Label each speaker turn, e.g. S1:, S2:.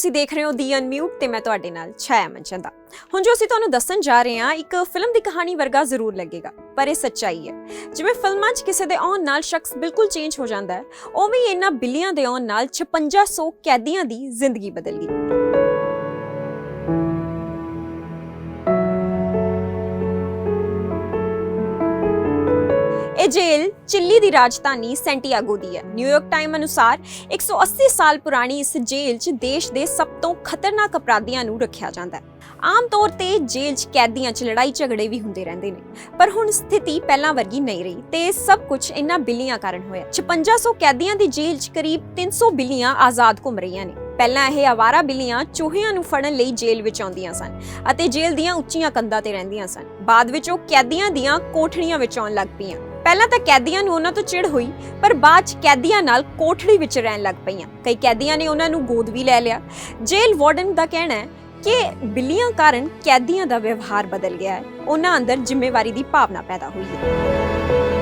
S1: ਤੁਸੀਂ ਦੇਖ ਰਹੇ ਹੋ ਦੀ ਅਨਮਿਊਟ ਤੇ ਮੈਂ ਤੁਹਾਡੇ ਨਾਲ ਛਾਇਆ ਮਨਚੰਦਾ ਹੁਣ ਜੋ ਅਸੀਂ ਤੁਹਾਨੂੰ ਦੱਸਣ ਜਾ ਰਹੇ ਹਾਂ, ਇੱਕ ਫਿਲਮ ਦੀ ਕਹਾਣੀ ਵਰਗਾ ਜ਼ਰੂਰ ਲੱਗੇਗਾ, ਪਰ ਇਹ ਸੱਚਾਈ ਹੈ। ਜਿਵੇਂ ਫਿਲਮਾਂ 'ਚ ਕਿਸੇ ਦੇ ਆਉਣ ਨਾਲ ਸ਼ਖਸ ਬਿਲਕੁਲ ਚੇਂਜ ਹੋ ਜਾਂਦਾ ਹੈ, ਉਵੇਂ ਹੀ ਇਹਨਾਂ ਬਿੱਲੀਆਂ ਦੇ ਆਉਣ ਨਾਲ 5600 ਕੈਦੀਆਂ ਦੀ ਜ਼ਿੰਦਗੀ ਬਦਲ ਗਈ। ਇਹ ਜੇਲ੍ਹ ਚਿੱਲੀ ਦੀ ਰਾਜਧਾਨੀ ਸੈਂਟੀਆਗੋ ਦੀ ਹੈ। ਨਿਊਯਾਰਕ ਟਾਈਮ ਅਨੁਸਾਰ 180 ਸਾਲ ਪੁਰਾਣੀ ਇਸ ਜੇਲ੍ਹ 'ਚ ਦੇਸ਼ ਦੇ ਸਭ ਤੋਂ ਖਤਰਨਾਕ ਅਪਰਾਧੀਆਂ ਨੂੰ ਰੱਖਿਆ ਜਾਂਦਾ ਹੈ। ਆਮ ਤੌਰ ਤੇ ਜੇਲ੍ਹ 'ਚ ਕੈਦੀਆਂ 'ਚ ਲੜਾਈ ਝਗੜੇ ਵੀ ਹੁੰਦੇ ਰਹਿੰਦੇ ਨੇ, ਪਰ ਹੁਣ ਸਥਿਤੀ ਪਹਿਲਾਂ ਵਰਗੀ ਨਹੀਂ ਰਹੀ ਤੇ ਸਭ ਕੁਝ ਇਹਨਾਂ ਬਿੱਲੀਆਂ ਕਾਰਨ ਹੋਇਆ 5600 ਕੈਦੀਆਂ ਦੀ ਜੇਲ੍ਹ 'ਚ ਕਰੀਬ 300 ਬਿੱਲੀਆਂ ਆਜ਼ਾਦ ਘੁੰਮ ਰਹੀਆਂ ਨੇ। ਪਹਿਲਾਂ ਇਹ ਆਵਾਰਾ ਬਿੱਲੀਆਂ ਚੂਹਿਆਂ ਨੂੰ ਫੜਨ ਲਈ ਜੇਲ੍ਹ ਵਿੱਚ ਆਉਂਦੀਆਂ ਸਨ ਅਤੇ ਜੇਲ੍ਹ ਦੀਆਂ ਉੱਚੀਆਂ ਕੰਧਾਂ ਤੇ ਰਹਿੰਦੀਆਂ ਸਨ। ਬਾਅਦ ਵਿੱਚ ਉਹ ਕੈਦੀਆਂ ਦੀਆਂ ਕੋਠੜੀਆਂ ਵਿੱਚ ਆਉਣ ਲੱਗ ਪਈਆਂ। ਪਹਿਲਾਂ ਤਾਂ ਕੈਦੀਆਂ ਨੂੰ ਉਹਨਾਂ ਤੋਂ ਚਿੜ ਹੋਈ, ਪਰ ਬਾਅਦ ਚ ਕੈਦੀਆਂ ਨਾਲ ਕੋਠੜੀ ਵਿੱਚ ਰਹਿਣ ਲੱਗ ਪਈਆਂ। ਕਈ ਕੈਦੀਆਂ ਨੇ ਉਹਨਾਂ ਨੂੰ ਗੋਦ ਵੀ ਲੈ ਲਿਆ। ਜੇਲ੍ਹ ਵਾਰਡਨ ਦਾ ਕਹਿਣਾ ਹੈ ਕਿ ਬਿੱਲੀਆਂ ਕਾਰਨ ਕੈਦੀਆਂ ਦਾ ਵਿਵਹਾਰ ਬਦਲ ਗਿਆ ਹੈ। ਉਹਨਾਂ ਅੰਦਰ ਜ਼ਿੰਮੇਵਾਰੀ ਦੀ ਭਾਵਨਾ ਪੈਦਾ ਹੋਈ ਹੈ।